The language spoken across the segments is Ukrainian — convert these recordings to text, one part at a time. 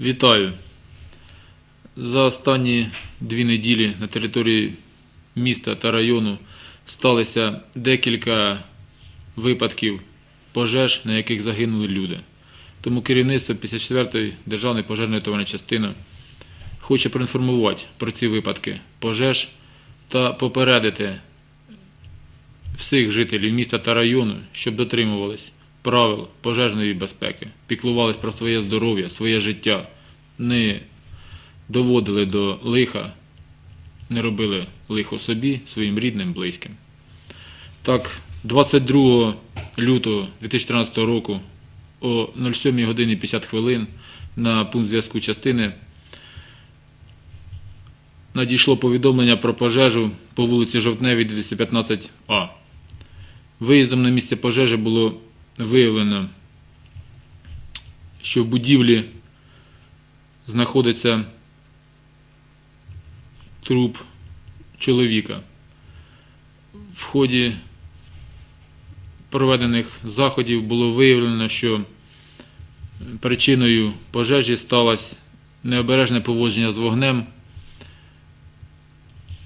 Вітаю. За останні дві неділі на території міста та району сталося декілька випадків пожеж, на яких загинули люди. Тому керівництво 54-ї державної пожежної товарної частини хоче проінформувати про ці випадки пожеж та попередити всіх жителів міста та району, щоб дотримувались правил пожежної безпеки, піклувались про своє здоров'я, своє життя, не доводили до лиха, не робили лихо собі, своїм рідним, близьким. Так, 22 лютого 2013 року о 07 годині 50 хвилин на пункт зв'язку частини надійшло повідомлення про пожежу по вулиці Жовтневій 215А. Виїздом на місце пожежі було виявлено, що в будівлі знаходиться труп чоловіка. В ході проведених заходів було виявлено, що причиною пожежі сталося необережне поводження з вогнем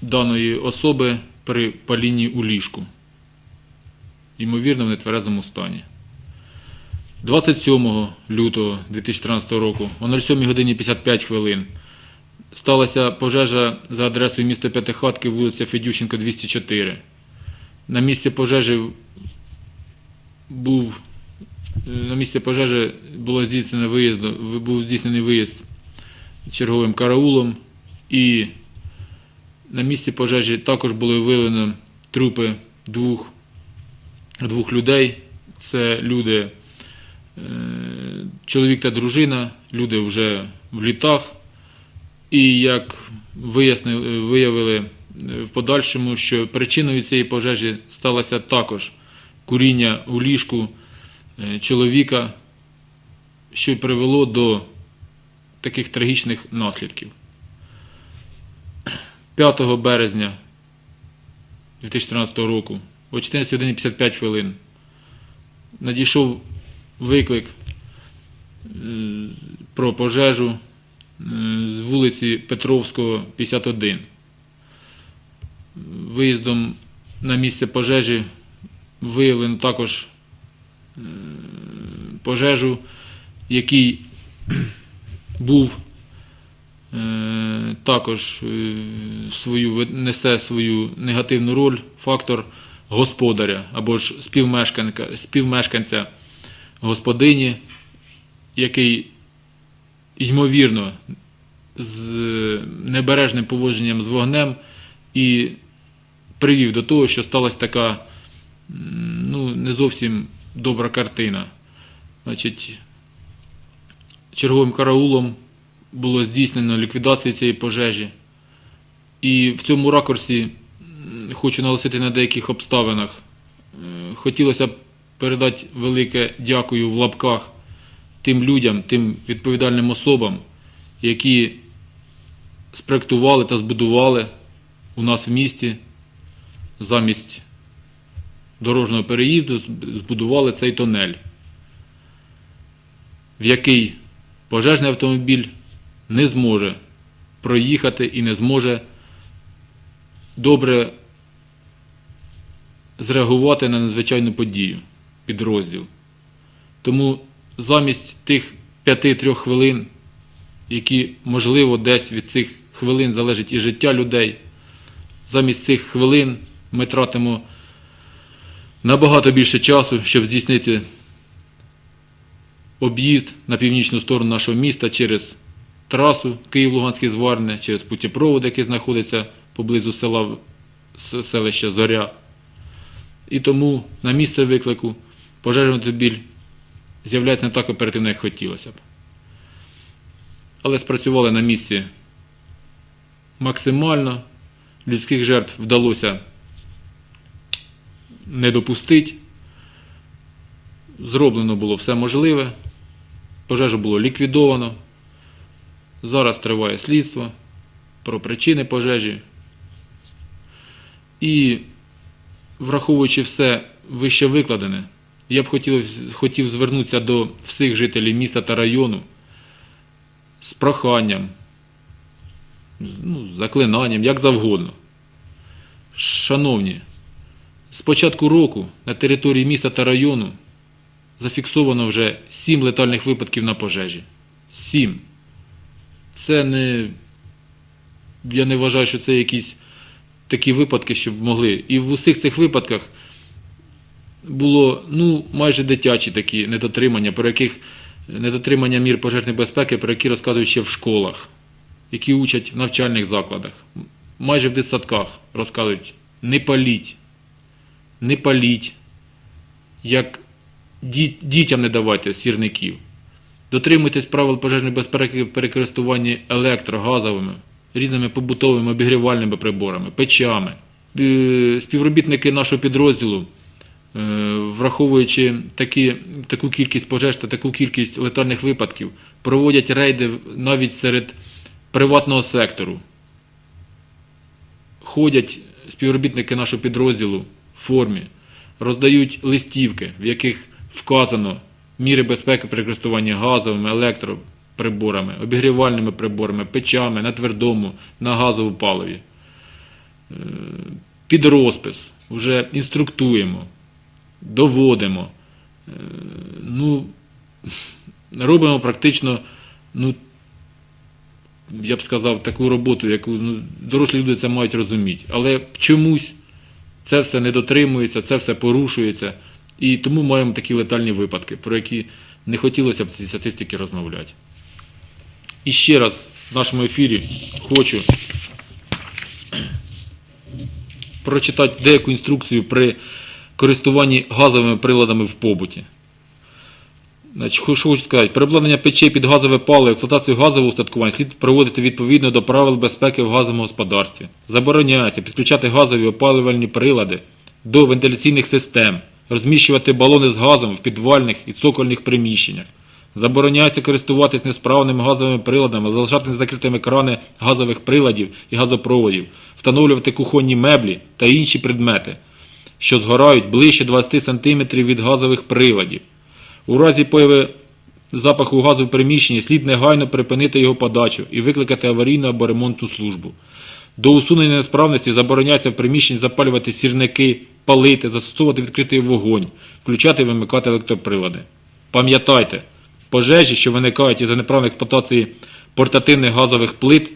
даної особи при палінні у ліжку ймовірно, в нетверезому стані. 27 лютого 2013 року о 07 годині 55 хвилин сталася пожежа за адресою міста П'ятихатки, вулиця Федющенка, 204. На місці пожежі був на місці пожежі було здійснено виїзд, був здійснений виїзд черговим караулом і на місці пожежі також було виявлено трупи двох двох людей. Це люди, е, чоловік та дружина, люди вже в літах. І як виявили е, в подальшому, що причиною цієї пожежі сталося також куріння у ліжку е, чоловіка, що привело до таких трагічних наслідків. 5 березня 2013 року о 14 годині 55 хвилин надійшов виклик е, про пожежу е, з вулиці Петровського, 51. Виїздом на місце пожежі виявлено також е, пожежу, який був також свою несе свою негативну роль фактор господаря або ж співмешканця, співмешканця господині, який, ймовірно, з небережним поводженням з вогнем і привів до того, що сталася така ну, не зовсім добра картина. Значить, черговим караулом було здійснено ліквідацію цієї пожежі. І в цьому ракурсі хочу наголосити на деяких обставинах. Е, хотілося б передати велике дякую в лапках тим людям, тим відповідальним особам, які спроектували та збудували у нас в місті замість дорожнього переїзду, збудували цей тонель, в який пожежний автомобіль не зможе проїхати і не зможе добре зреагувати на надзвичайну подію, підрозділ. Тому замість тих 5-3 хвилин, які, можливо, десь від цих хвилин залежить і життя людей, замість цих хвилин ми тратимо набагато більше часу, щоб здійснити об'їзд на північну сторону нашого міста через трасу Київ-Луганський зварне, через путєпровод, який знаходиться поблизу села селища Зоря. І тому на місце виклику пожежний автомобіль з'являється не так оперативно, як хотілося б. Але спрацювали на місці максимально, людських жертв вдалося не допустити. Зроблено було все можливе, пожежу було ліквідовано. Зараз триває слідство про причини пожежі. І враховуючи все вище викладене, я б хотів, хотів звернутися до всіх жителів міста та району з проханням, ну, заклинанням, як завгодно. Шановні, з початку року на території міста та району зафіксовано вже 7 летальних випадків на пожежі. 7. Це не. Я не вважаю, що це якісь такі випадки, щоб могли. І в усіх цих випадках було ну, майже дитячі такі недотримання, про яких недотримання мір пожежної безпеки, про які розказують ще в школах, які учать в навчальних закладах. Майже в дитсадках розказують не паліть, не паліть, як ді- дітям не давайте сірників. Дотримуйтесь правил пожежної безпеки при користуванні електрогазовими, різними побутовими обігрівальними приборами, печами. Е, Співробітники нашого підрозділу, враховуючи такі, таку кількість пожеж та таку кількість летальних випадків, проводять рейди навіть серед приватного сектору. Ходять співробітники нашого підрозділу в формі, роздають листівки, в яких вказано міри безпеки при користуванні газовими, електроприборами, обігрівальними приборами, печами на твердому, на газовому паливі. Е, Під розпис вже інструктуємо, доводимо. Е, Ну, робимо практично, ну, я б сказав, таку роботу, яку ну, дорослі люди це мають розуміти. Але чомусь це все не дотримується, це все порушується. І тому маємо такі летальні випадки, про які не хотілося б в цій статистиці розмовляти. І ще раз в нашому ефірі хочу прочитати деяку інструкцію при користуванні газовими приладами в побуті. Що хочу сказати, при печей під газове паливо, експлуатацію газового устаткування слід проводити відповідно до правил безпеки в газовому господарстві. Забороняється підключати газові опалювальні прилади до вентиляційних систем, розміщувати балони з газом в підвальних і цокольних приміщеннях. Забороняється користуватись несправними газовими приладами, залишати незакритими крани газових приладів і газопроводів, встановлювати кухонні меблі та інші предмети, що згорають ближче 20 см від газових приладів. У разі появи запаху газу в приміщенні слід негайно припинити його подачу і викликати аварійну або ремонтну службу. До усунення несправності забороняється в приміщенні запалювати сірники, палити, застосовувати відкритий вогонь, включати і вимикати електроприлади. Пам'ятайте, пожежі, що виникають із за неправної експлуатації портативних газових плит,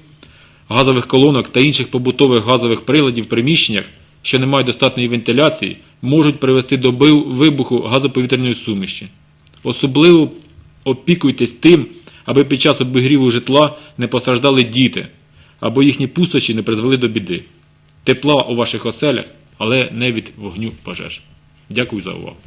газових колонок та інших побутових газових приладів в приміщеннях, що не мають достатньої вентиляції, можуть привести до вибуху газоповітряної суміші. Особливо опікуйтесь тим, аби під час обігріву житла не постраждали діти, або їхні пустощі не призвели до біди. Тепла у ваших оселях, але не від вогню пожеж. Дякую за увагу.